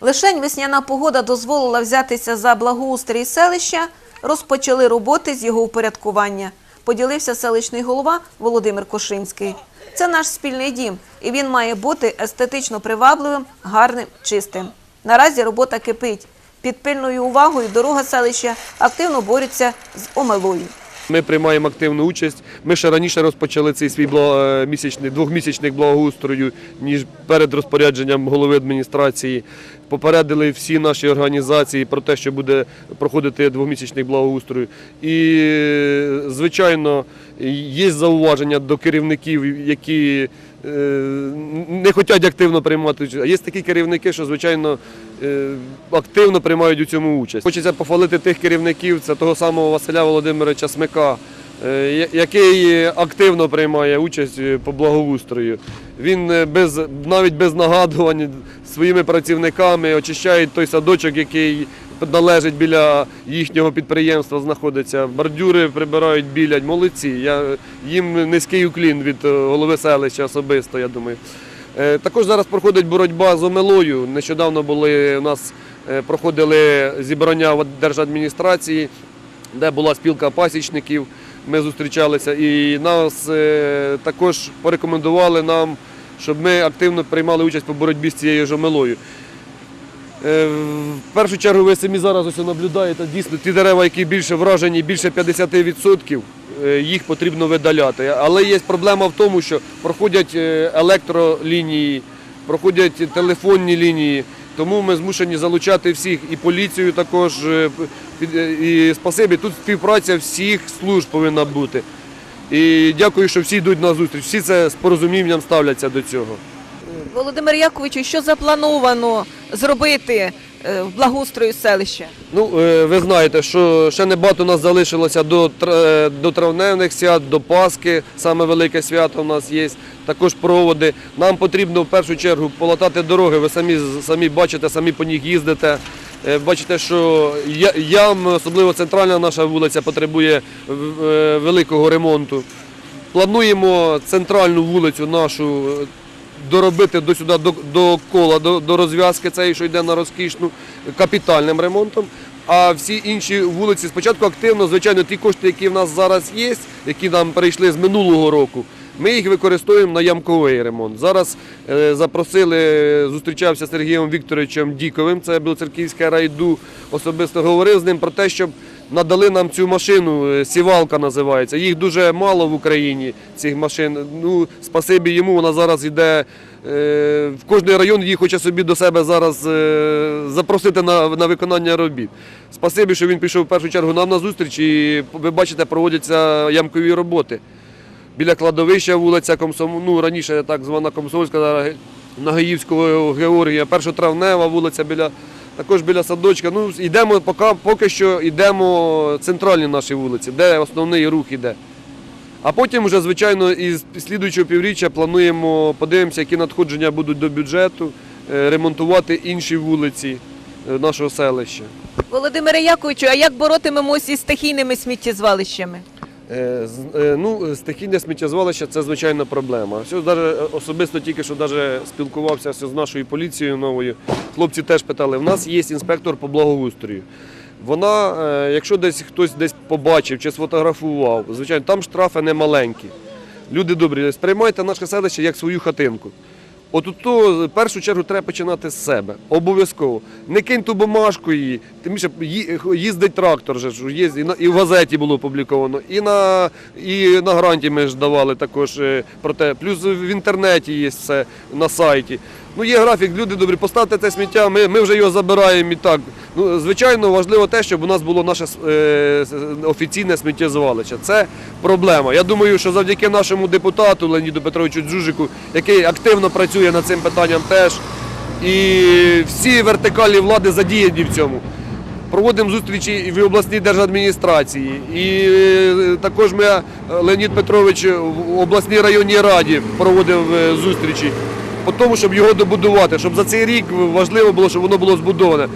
Лишень весняна погода дозволила взятися за благоустрій селища, розпочали роботи з його упорядкування. Поділився селищний голова Володимир Кошинський. Це наш спільний дім, і він має бути естетично привабливим, гарним, чистим. Наразі робота кипить. Під пильною увагою дорога селища активно бореться з омелою. Ми приймаємо активну участь. Ми ще раніше розпочали цей свій е, місячний, двохмісячний благоустрою, ніж перед розпорядженням голови адміністрації. Попередили всі наші організації про те, що буде проходити двохмісячний благоустрою. І, е, звичайно, є зауваження до керівників, які не хочуть активно приймати участь. А є такі керівники, що звичайно е, активно приймають у цьому участь. Хочеться похвалити тих керівників, це того самого Василя Володимировича Смика, е, який активно приймає участь е, по благоустрою. Він е, без навіть без нагадувань своїми працівниками очищає той садочок, який належить біля їхнього підприємства, знаходиться. Бордюри прибирають білять. Молодці. Я їм низький уклін від е, голови селища особисто. Я думаю. Е, Також зараз проходить боротьба з омелою. Нещодавно були у нас е, проходили зібрання в держадміністрації, де була спілка пасічників. Ми зустрічалися і нас також порекомендували нам, щоб ми активно приймали участь по боротьбі з цією ж омелою. Е, В першу чергу ви самі зараз ось наблюдаєте, дійсно ті дерева, які більше вражені, більше 50%, е, їх потрібно видаляти. Але є проблема в тому, що проходять е, електролінії, проходять телефонні лінії, тому ми змушені залучати всіх і поліцію також. І спасибі, тут співпраця всіх служб повинна бути. І дякую, що всі йдуть на зустріч. Всі це з порозумінням ставляться до цього. Володимир Яковичу, що заплановано зробити е, в благоустрою селища? Ну, е, ви знаєте, що ще небагато у нас залишилося до, е, до травневих свят, до Пасхи, саме велике свято у нас є, також проводи. Нам потрібно в першу чергу полатати дороги. Ви самі, самі бачите, самі по них їздите. Бачите, що ям, особливо центральна наша вулиця, потребує великого ремонту. Плануємо центральну вулицю нашу доробити до сюди до, до кола, до, до розв'язки цієї, що йде на розкішну капітальним ремонтом. А всі інші вулиці спочатку активно, звичайно, ті кошти, які в нас зараз є, які нам перейшли з минулого року. Ми їх використовуємо на ямковий ремонт. Зараз е, запросили, зустрічався з Сергієм Вікторовичем Діковим, це Білоцерківське райду. Особисто говорив з ним про те, щоб надали нам цю машину, е, сівалка називається. Їх дуже мало в Україні, цих машин. Ну, спасибі йому, вона зараз йде. е, В кожний район її хоче собі до себе зараз е, запросити на, на виконання робіт. Спасибі, що він пішов в першу чергу нам на зустріч і ви бачите, проводяться ямкові роботи. Біля кладовища вулиця Комсом... ну, раніше так звана Комсомольська зараз Нагаївського Георгія, першотравнева вулиця біля, також біля садочка. Ну, йдемо, поки, поки що йдемо центральні наші вулиці, де основний рух іде. А потім вже, звичайно, із слідуючого півріччя плануємо, подивимося, які надходження будуть до бюджету, е, ремонтувати інші вулиці е, нашого селища. Володимире Яковичу, а як боротимемося із стихійними сміттєзвалищами? Е, е, Ну, стихійне сміттєзвалище це звичайна проблема. Все, даже, особисто тільки що даже спілкувався з нашою поліцією новою. Хлопці теж питали, в нас є інспектор по благоустрою. Вона, е, якщо десь хтось десь побачив чи сфотографував, звичайно, там штрафи не маленькі. Люди добрі, сприймайте наше селище як свою хатинку. От то, в першу чергу треба починати з себе. Обов'язково. Не кинь ту бумажку її. Тим більше їздить трактор, же, їздить, і в газеті було опубліковано, і на, і на гранті ми ж давали також е, про те. Плюс в інтернеті є все на сайті. Ну, є графік, люди добрі, поставте це сміття, ми, ми вже його забираємо і так. Ну, звичайно, важливо те, щоб у нас було наше е, офіційне сміттєзвалище. Це проблема. Я думаю, що завдяки нашому депутату Леоніду Петровичу Джужику, який активно працює над цим питанням теж, і всі вертикалі влади задіяні в цьому. Проводимо зустрічі і в обласній держадміністрації. І е, також ми, е, Леонід Петрович, в обласній районній раді проводив е, зустрічі по тому, щоб його добудувати, щоб за цей рік важливо було, щоб воно було збудоване.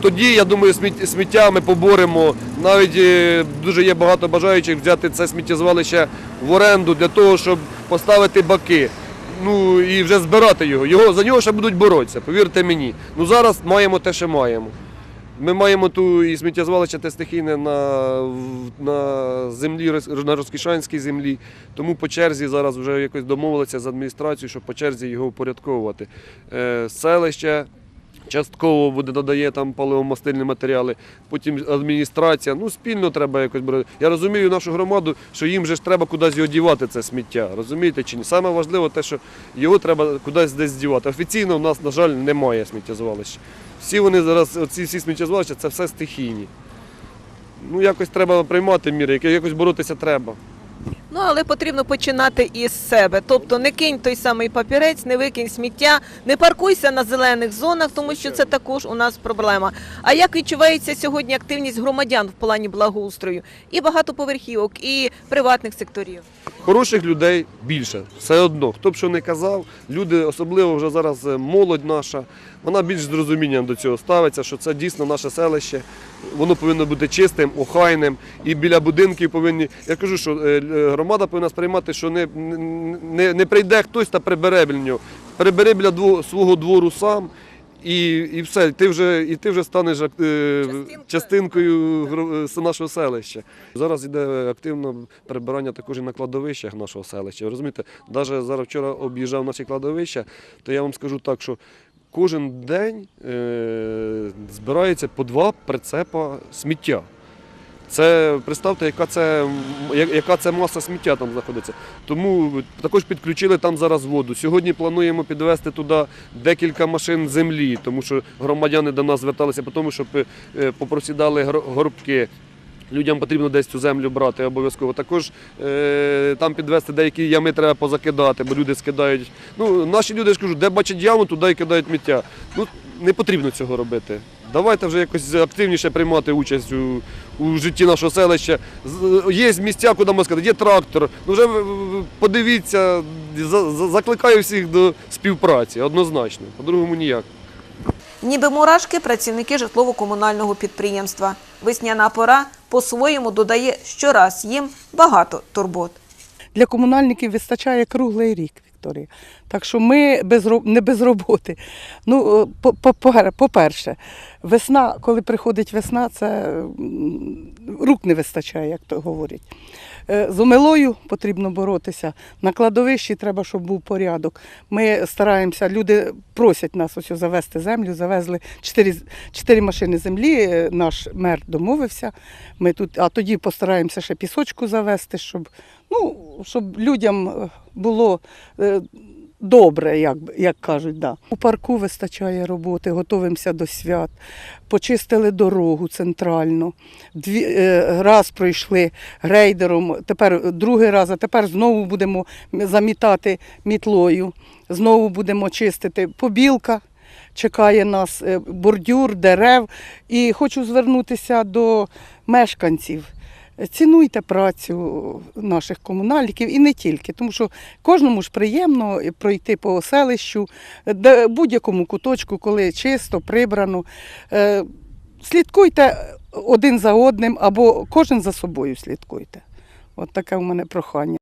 Тоді, я думаю, сміття ми поборемо. Навіть е, дуже є багато бажаючих взяти це сміттєзвалище в оренду для того, щоб поставити баки. ну і вже збирати його. Його за нього ще будуть боротися, повірте мені. Ну зараз маємо те, що маємо. Ми маємо ту і сміттєзвалище те стихійне на, на землі, на Розкішанській землі. Тому по черзі зараз вже якось домовилися з адміністрацією, щоб по черзі його упорядковувати. Е, селище частково буде додає там паливомастильні матеріали, потім адміністрація. Ну, спільно треба якось брати. Я розумію нашу громаду, що їм же ж треба кудись його дівати, це сміття. Розумієте чи ні? Саме важливо те, що його треба кудись десь дівати. Офіційно в нас, на жаль, немає сміттєзвалища. Всі вони зараз, оці всі сміттєзвалища, це все стихійні. Ну, якось треба приймати міри, якось боротися треба. Ну але потрібно починати із себе. Тобто не кинь той самий папірець, не викинь сміття, не паркуйся на зелених зонах, тому що це також у нас проблема. А як відчувається сьогодні активність громадян в плані благоустрою і багатоповерхівок, і приватних секторів? Хороших людей більше, все одно. Хто б що не казав, люди, особливо вже зараз е, молодь наша, вона більш з розумінням до цього ставиться, що це дійсно наше селище. Воно повинно бути чистим, охайним. І біля будинків повинні. Я кажу, що е, е, громада повинна сприймати, що не, не, не прийде хтось та прибере нього. Прибери біля дво- свого двору сам. І, і все, і ти вже, і ти вже станеш е, Частинкою. частинкою е, нашого селища. Зараз йде активне прибирання також і на кладовищах нашого селища. Розумієте, навіть зараз вчора об'їжджав наші кладовища, то я вам скажу так, що кожен день е, збирається по два прицепа сміття. Це представте, яка це, яка це маса сміття там знаходиться. Тому також підключили там зараз воду. Сьогодні плануємо підвести туди декілька машин землі, тому що громадяни до нас зверталися тому, щоб е, попросідали горбки. Людям потрібно десь цю землю брати обов'язково. Також е, там підвести деякі ями треба позакидати, бо люди скидають. Ну, наші люди ж кажу, де бачать яму, туди і кидають миття. Ну, не потрібно цього робити. Давайте вже якось активніше приймати участь у, у житті нашого селища. Є місця, куди можна сказати, є трактор. Ну вже подивіться, за- за- закликаю всіх до співпраці, однозначно. По-другому ніяк. Ніби мурашки працівники житлово-комунального підприємства. Весняна пора по-своєму додає щораз їм багато турбот. Для комунальників вистачає круглий рік, Вікторія. Так що ми без, не без роботи. Ну, е, по- по- по- по-перше, весна, коли приходить весна, це рук не вистачає, як то говорять. Е, З омилою потрібно боротися. На кладовищі треба, щоб був порядок. Ми стараємося, люди просять нас ось завести землю, завезли чотири, чотири машини землі. е, Наш мер домовився. Ми тут, а тоді постараємося ще пісочку завести, щоб, ну, щоб людям е, було. е, Добре, як, як кажуть, да. У парку вистачає роботи, готуємося до свят. Почистили дорогу центральну. Дві, е, раз пройшли грейдером, тепер другий раз, а тепер знову будемо замітати мітлою, знову будемо чистити. Побілка чекає нас, бордюр, дерев. І хочу звернутися до мешканців. Цінуйте працю наших комунальників і не тільки, тому що кожному ж приємно пройти по селищу, будь-якому куточку, коли чисто, прибрано. Е, Слідкуйте один за одним або кожен за собою слідкуйте. От таке у мене прохання.